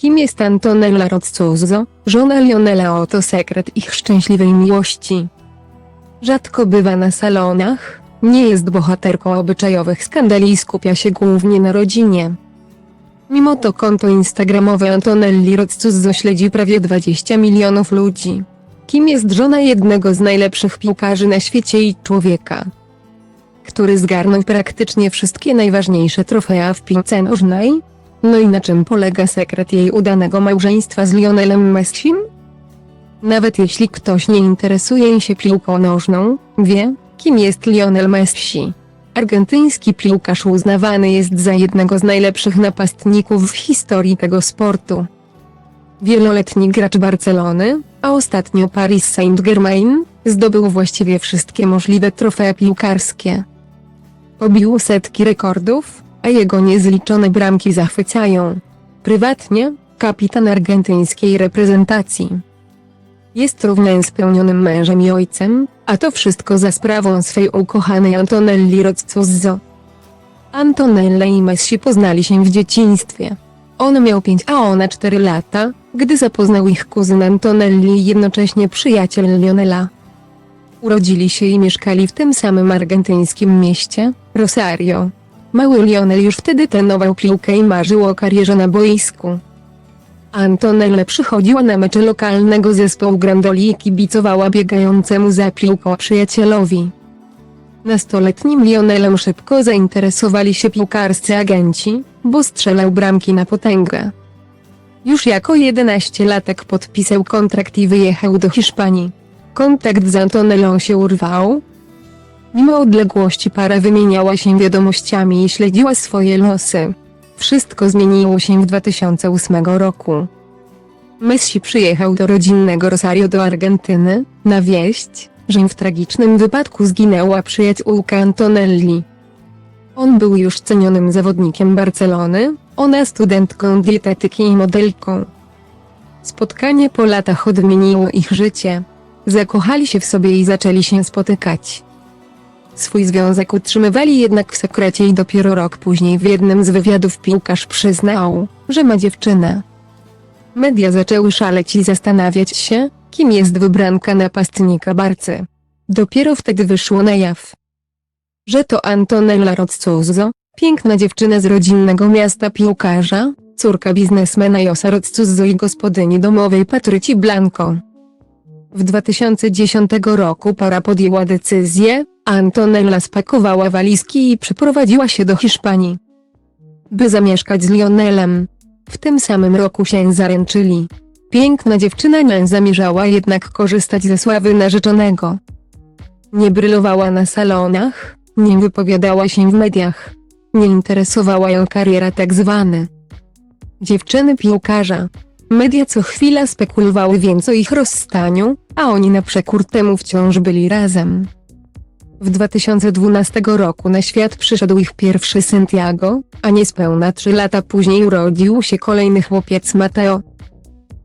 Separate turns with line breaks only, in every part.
Kim jest Antonella Roccuzzo, żona Lionela oto sekret ich szczęśliwej miłości. Rzadko bywa na salonach, nie jest bohaterką obyczajowych skandali i skupia się głównie na rodzinie. Mimo to konto instagramowe Antonelli Roccuzzo śledzi prawie 20 milionów ludzi. Kim jest żona jednego z najlepszych piłkarzy na świecie i człowieka, który zgarnął praktycznie wszystkie najważniejsze trofea w piłce nożnej? No i na czym polega sekret jej udanego małżeństwa z Lionelem Messim? Nawet jeśli ktoś nie interesuje się piłką nożną, wie, kim jest Lionel Messi. Argentyński piłkarz uznawany jest za jednego z najlepszych napastników w historii tego sportu. Wieloletni gracz Barcelony, a ostatnio Paris Saint-Germain, zdobył właściwie wszystkie możliwe trofea piłkarskie. Pobił setki rekordów, a jego niezliczone bramki zachwycają. Prywatnie, kapitan argentyńskiej reprezentacji. Jest równie spełnionym mężem i ojcem, a to wszystko za sprawą swej ukochanej Antonelli Roccuzzo. Antonella i Messi poznali się w dzieciństwie. On miał 5 a ona 4 lata, gdy zapoznał ich kuzyn Antonelli i jednocześnie przyjaciel Lionela. Urodzili się i mieszkali w tym samym argentyńskim mieście, Rosario. Mały Lionel już wtedy trenował piłkę i marzył o karierze na boisku. Antonella przychodziła na mecze lokalnego zespołu Grandoli i kibicowała biegającemu za piłką przyjacielowi. Nastoletnim Lionelem szybko zainteresowali się piłkarscy agenci, bo strzelał bramki na potęgę. Już jako 11-latek podpisał kontrakt i wyjechał do Hiszpanii. Kontakt z Antonellą się urwał. Mimo odległości para wymieniała się wiadomościami i śledziła swoje losy. Wszystko zmieniło się w 2008 roku. Messi przyjechał do rodzinnego Rosario do Argentyny, na wieść, że w tragicznym wypadku zginęła przyjaciółka Antonelli. On był już cenionym zawodnikiem Barcelony, ona studentką dietetyki i modelką. Spotkanie po latach odmieniło ich życie. Zakochali się w sobie i zaczęli się spotykać. Swój związek utrzymywali jednak w sekrecie i dopiero rok później w jednym z wywiadów piłkarz przyznał, że ma dziewczynę. Media zaczęły szaleć i zastanawiać się, kim jest wybranka napastnika Barcy. Dopiero wtedy wyszło na jaw, że to Antonella Roccuzzo, piękna dziewczyna z rodzinnego miasta piłkarza, córka biznesmena Josa Roccuzzo i gospodyni domowej Patryci Blanco. W 2010 roku para podjęła decyzję, Antonella spakowała walizki i przeprowadziła się do Hiszpanii, by zamieszkać z Lionelem. W tym samym roku się zaręczyli. Piękna dziewczyna nie zamierzała jednak korzystać ze sławy narzeczonego. Nie brylowała na salonach, nie wypowiadała się w mediach. Nie interesowała ją kariera tak zwany. Dziewczyny piłkarza. Media co chwila spekulowały więc o ich rozstaniu, a oni na przekór temu wciąż byli razem. W 2012 roku na świat przyszedł ich pierwszy Santiago, a niespełna trzy lata później urodził się kolejny chłopiec Mateo.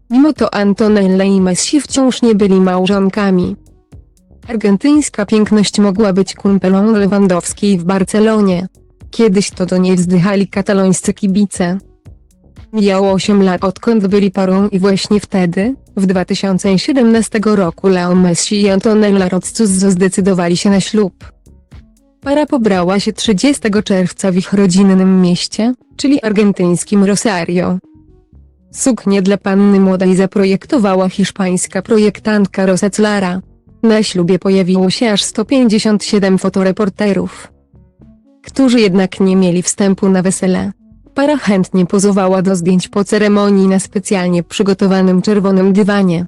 Mimo to Antonella i Messi wciąż nie byli małżonkami. Argentyńska piękność mogła być kumpelą Lewandowskiej w Barcelonie. Kiedyś to do niej wzdychali katalońscy kibice. Mijało 8 lat odkąd byli parą i właśnie wtedy, w 2017 roku Leo Messi i Antonella Roccuzzo zdecydowali się na ślub. Para pobrała się 30 czerwca w ich rodzinnym mieście, czyli argentyńskim Rosario. Suknię dla panny młodej zaprojektowała hiszpańska projektantka Rosa Clara. Na ślubie pojawiło się aż 157 fotoreporterów, którzy jednak nie mieli wstępu na wesele. Para chętnie pozowała do zdjęć po ceremonii na specjalnie przygotowanym czerwonym dywanie.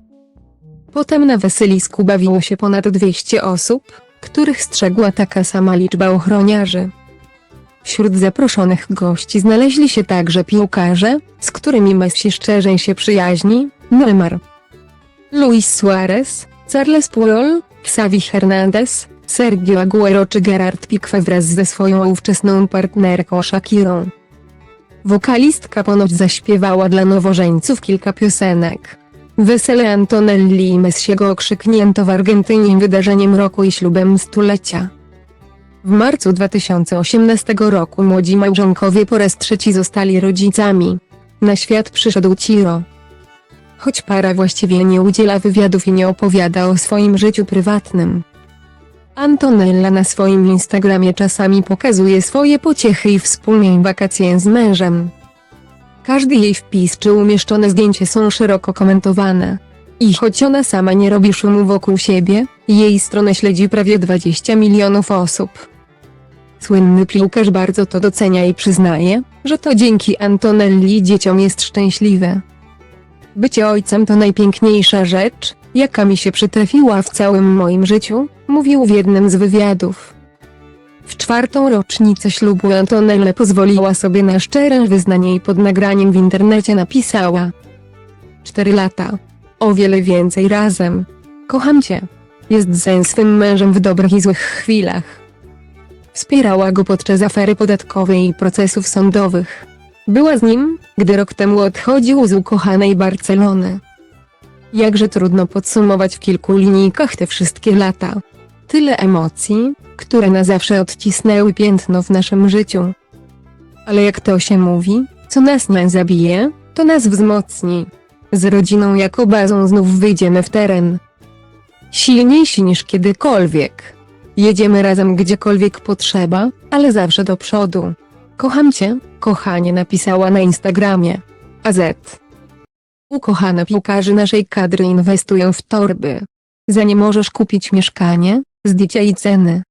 Potem na weselisku bawiło się ponad 200 osób, których strzegła taka sama liczba ochroniarzy. Wśród zaproszonych gości znaleźli się także piłkarze, z którymi Messi szczerze się przyjaźni, Neymar, Luis Suarez, Charles Puyol, Xavi Hernandez, Sergio Aguero czy Gerard Pique wraz ze swoją ówczesną partnerką Shakirą. Wokalistka ponoć zaśpiewała dla nowożeńców kilka piosenek. Wesele Antonelli i Messiego okrzyknięto w Argentynie wydarzeniem roku i ślubem stulecia. W marcu 2018 roku młodzi małżonkowie po raz trzeci zostali rodzicami. Na świat przyszedł Ciro. Choć para właściwie nie udziela wywiadów i nie opowiada o swoim życiu prywatnym. Antonella na swoim Instagramie czasami pokazuje swoje pociechy i wspólne wakacje z mężem. Każdy jej wpis czy umieszczone zdjęcie są szeroko komentowane. I choć ona sama nie robi szumu wokół siebie, jej stronę śledzi prawie 20 milionów osób. Słynny piłkarz bardzo to docenia i przyznaje, że to dzięki Antonelli dzieciom jest szczęśliwe. Bycie ojcem to najpiękniejsza rzecz, jaka mi się przytrafiła w całym moim życiu, mówił w jednym z wywiadów. W czwartą rocznicę ślubu Antonella pozwoliła sobie na szczere wyznanie i pod nagraniem w internecie napisała Cztery lata. O wiele więcej razem. Kocham cię. Jest ze swym mężem w dobrych i złych chwilach. Wspierała go podczas afery podatkowej i procesów sądowych. Była z nim, gdy rok temu odchodził z ukochanej Barcelony. Jakże trudno podsumować w kilku linijkach te wszystkie lata. Tyle emocji, które na zawsze odcisnęły piętno w naszym życiu. Ale jak to się mówi, co nas nie zabije, to nas wzmocni. Z rodziną jako bazą znów wyjdziemy w teren. Silniejsi niż kiedykolwiek. Jedziemy razem gdziekolwiek potrzeba, ale zawsze do przodu. Kocham cię, kochanie napisała na Instagramie. AZ. Ukochane piłkarzy naszej kadry inwestują w torby. Za nie możesz kupić mieszkanie, zdjęcia i ceny.